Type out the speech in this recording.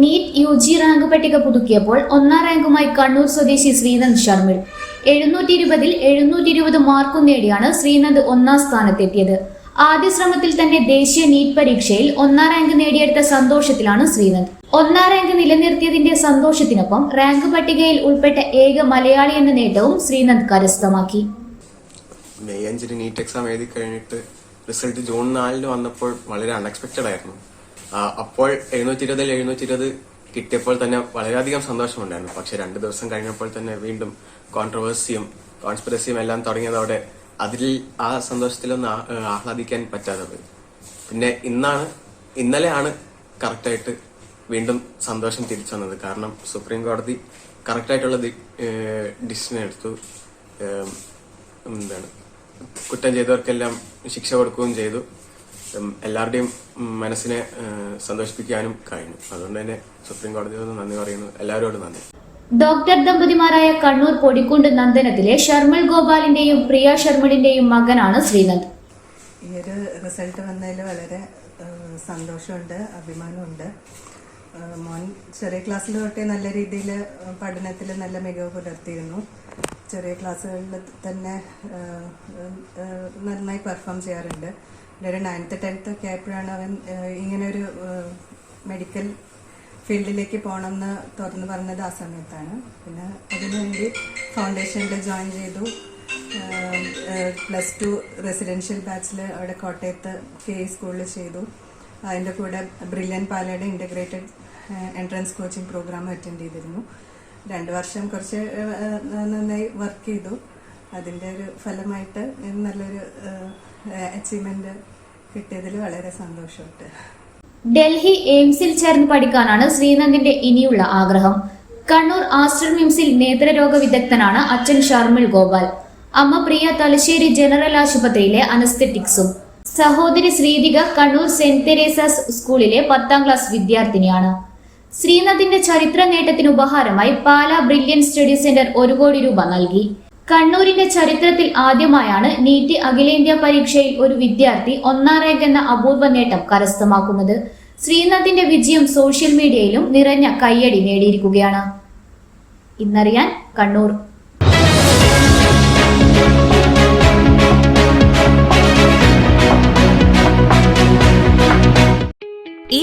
NEET U G rank പട്ടിക പുതുക്കിയപ്പോൾ ഒന്നാം റാങ്കുമായി കണ്ണൂർ സ്വദേശി ശ്രീനന്ദ് ശർമിൾ. എഴുന്നൂറ്റി ഇരുപതിൽ എഴുന്നൂറ്റി ഇരുപത് മാർക്കും നേടിയാണ് ശ്രീനന്ദ് ഒന്നാം സ്ഥാനത്തെത്തിയത്. ആദ്യ ശ്രമത്തിൽ തന്നെ ദേശീയ നീറ്റ് പരീക്ഷയിൽ ഒന്നാം റാങ്ക് നേടിയെടുത്ത സന്തോഷത്തിലാണ് ശ്രീനന്ദ്. ഒന്നാം റാങ്ക് നിലനിർത്തിയതിന്റെ സന്തോഷത്തിനൊപ്പം റാങ്ക് പട്ടികയിൽ ഉൾപ്പെട്ട ഏക മലയാളി എന്ന നേട്ടവും ശ്രീനന്ദ് കരസ്ഥമാക്കി. മെയ് അഞ്ചിന് നീറ്റ് എക്സാം എഴുതി കഴിഞ്ഞിട്ട് റിസൾട്ട് ജൂൺ നാലിന് വന്നപ്പോൾ വളരെ അൺഎക്സ്പെക്റ്റഡ് ആയിരുന്നു. അപ്പോൾ എഴുന്നൂറ്റി ഇരുപതിൽ എഴുന്നൂറ്റി ഇരുപത് കിട്ടിയപ്പോൾ തന്നെ വളരെയധികം സന്തോഷമുണ്ടായിരുന്നു. പക്ഷെ രണ്ട് ദിവസം കഴിഞ്ഞപ്പോൾ തന്നെ വീണ്ടും കോൺട്രവേഴ്സിയും കോൺസ്പിറസിയും എല്ലാം തുടങ്ങിയതോടെ അതിൽ ആ സന്തോഷത്തിലൊന്നും ആഹ്ലാദിക്കാൻ പറ്റാതെ പിന്നെ ഇന്നാണ് ഇന്നലെയാണ് കറക്റ്റായിട്ട് വീണ്ടും സന്തോഷം തിരിച്ചു വന്നത്. കാരണം സുപ്രീം കോടതി കറക്റ്റായിട്ടുള്ള ഡിസിഷൻ എടുത്തു. എന്താണ്? കുറ്റം ചെയ്തവർക്കെല്ലാം ശിക്ഷ കൊടുക്കുകയും ചെയ്തു. എല്ലാവരുടെയും മനസ്സിനെ സന്തോഷിപ്പിക്കാനും കഴിഞ്ഞു. അതുകൊണ്ട് തന്നെ സുപ്രീം കോടതിയോട് നന്ദി പറയുന്നു. എല്ലാവരോടും നന്ദി. ഡോക്ടർ ദമ്പതിമാരായ കണ്ണൂർ പൊടിക്കുണ്ട് നന്ദനത്തിലെ ഷർമിൾ ഗോപാലിന്റെയും പ്രിയ ഷർമിളിന്റെയും മകനാണ് ശ്രീനന്ദ്. ഈ ഒരു റിസൾട്ട് വന്നതിൽ വളരെ സന്തോഷമുണ്ട് അഭിമാനമുണ്ട്. മോൻ ചെറിയ ക്ലാസ്സിൽ തൊട്ടേ നല്ല രീതിയിൽ പഠനത്തിൽ നല്ല മികവ് പുലർത്തിയിരുന്നു. ചെറിയ ക്ലാസ്സുകളിൽ തന്നെ നന്നായി പെർഫോം ചെയ്യാറുണ്ട്. ഒരു നയൻത്ത് ടെൻത്ത് ഒക്കെ ആയപ്പോഴാണ് അവൻ ഇങ്ങനൊരു മെഡിക്കൽ ഫീൽഡിലേക്ക് പോകണം എന്ന് തുറന്നു പറഞ്ഞത് ആ സമയത്താണ്. പിന്നെ അതിനുവേണ്ടി ഫൗണ്ടേഷനിൽ ജോയിൻ ചെയ്തു. പ്ലസ് ടു റെസിഡൻഷ്യൽ ബാച്ചിൽ അവിടെ കോട്ടയത്ത് കെ സ്കൂളിൽ ചെയ്തു. അതിന്റെ കൂടെ brilliant പാലയുടെ integrated entrance coaching programme attend ചെയ്തിരുന്നു. രണ്ട് വർഷം കുറച്ച് നന്നായി വർക്ക് ചെയ്തു. അതിന്റെ ഒരു ഫലമായിട്ട് നല്ലൊരു അച്ചീവ്മെന്റ് കിട്ടിയതിൽ വളരെ സന്തോഷമുണ്ട്. ഡൽഹി എയിംസിൽ ചേർന്ന് പഠിക്കാനാണ് ശ്രീനന്ദിന്റെ ഇനിയുള്ള ആഗ്രഹം. കണ്ണൂർ ആസ്റ്റർ മിംസിൽ നേത്രരോഗ വിദഗ്ധനാണ് അച്ഛൻ ഷർമിൽ ഗോപാൽ. അമ്മ പ്രിയ തലശ്ശേരി ജനറൽ ആശുപത്രിയിലെ അനസ്തെറ്റിക്സും. സഹോദരി ശ്രീതിക കണ്ണൂർ സെന്റ് തെരേസാസ് സ്കൂളിലെ പത്താം ക്ലാസ് വിദ്യാർത്ഥിനിയാണ്. ശ്രീനാഥിന്റെ ചരിത്ര നേട്ടത്തിന് ഉപഹാരമായി പാല ബ്രില്യൻ സ്റ്റഡി സെന്റർ ഒരു കോടി രൂപ നൽകി. കണ്ണൂരിന്റെ ചരിത്രത്തിൽ ആദ്യമായാണ് നീറ്റ് അഖിലേന്ത്യാ പരീക്ഷയിൽ ഒരു വിദ്യാർത്ഥി ഒന്നാം റാങ്ക് എന്ന അപൂർവ നേട്ടം കരസ്ഥമാക്കുന്നത്. ശ്രീനാഥിന്റെ വിജയം സോഷ്യൽ മീഡിയയിലും നിറഞ്ഞ കയ്യടി നേടിയിരിക്കുകയാണ്. ഇന്നറിയാൻ കണ്ണൂർ.